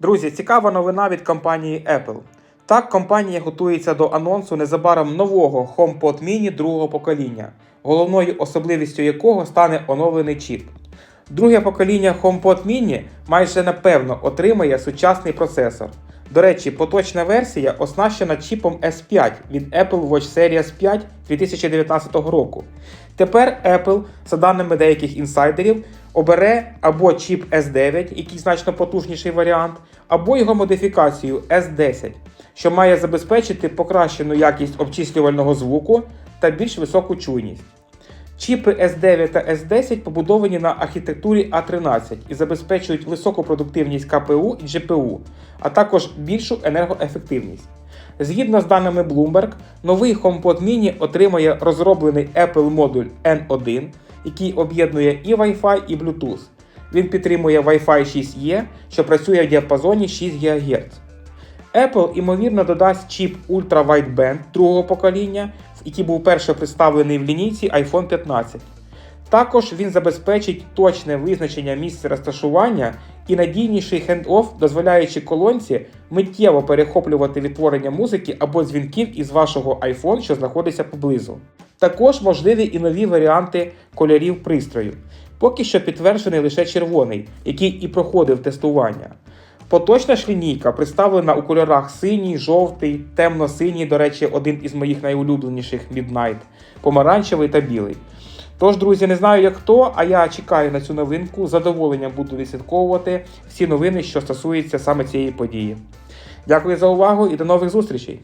Друзі, цікава новина від компанії Apple. Так, компанія готується до анонсу незабаром нового HomePod Mini другого покоління, головною особливістю якого стане оновлений чіп. Друге покоління HomePod Mini майже напевно отримає сучасний процесор. До речі, поточна версія оснащена чіпом S5 від Apple Watch Series 5 2019 року. Тепер Apple, за даними деяких інсайдерів, обере або чіп S9, який значно потужніший варіант, або його модифікацію S10, що має забезпечити покращену якість обчислювального звуку та більш високу чуйність. Чіпи S9 та S10 побудовані на архітектурі A13 і забезпечують високу продуктивність КПУ і GPU, а також більшу енергоефективність. Згідно з даними Bloomberg, новий HomePod Mini отримає розроблений Apple модуль N1, який об'єднує і Wi-Fi, і Bluetooth. Він підтримує Wi-Fi 6E, що працює в діапазоні 6 ГГц. Apple, ймовірно, додасть чіп Ultra Wideband другого покоління, який був перше представлений в лінійці iPhone 15. Також він забезпечить точне визначення місця розташування і надійніший хенд-офф, дозволяючи колонці миттєво перехоплювати відтворення музики або дзвінків із вашого iPhone, що знаходиться поблизу. Також можливі і нові варіанти кольорів пристрою. Поки що підтверджений лише червоний, який і проходив тестування. Поточна ж лінійка представлена у кольорах синій, жовтий, темно-синій, до речі, один із моїх найулюбленіших Midnight, помаранчевий та білий. Тож, друзі, не знаю як хто, а я чекаю на цю новинку. З задоволенням буду відслідковувати всі новини, що стосуються саме цієї події. Дякую за увагу і до нових зустрічей!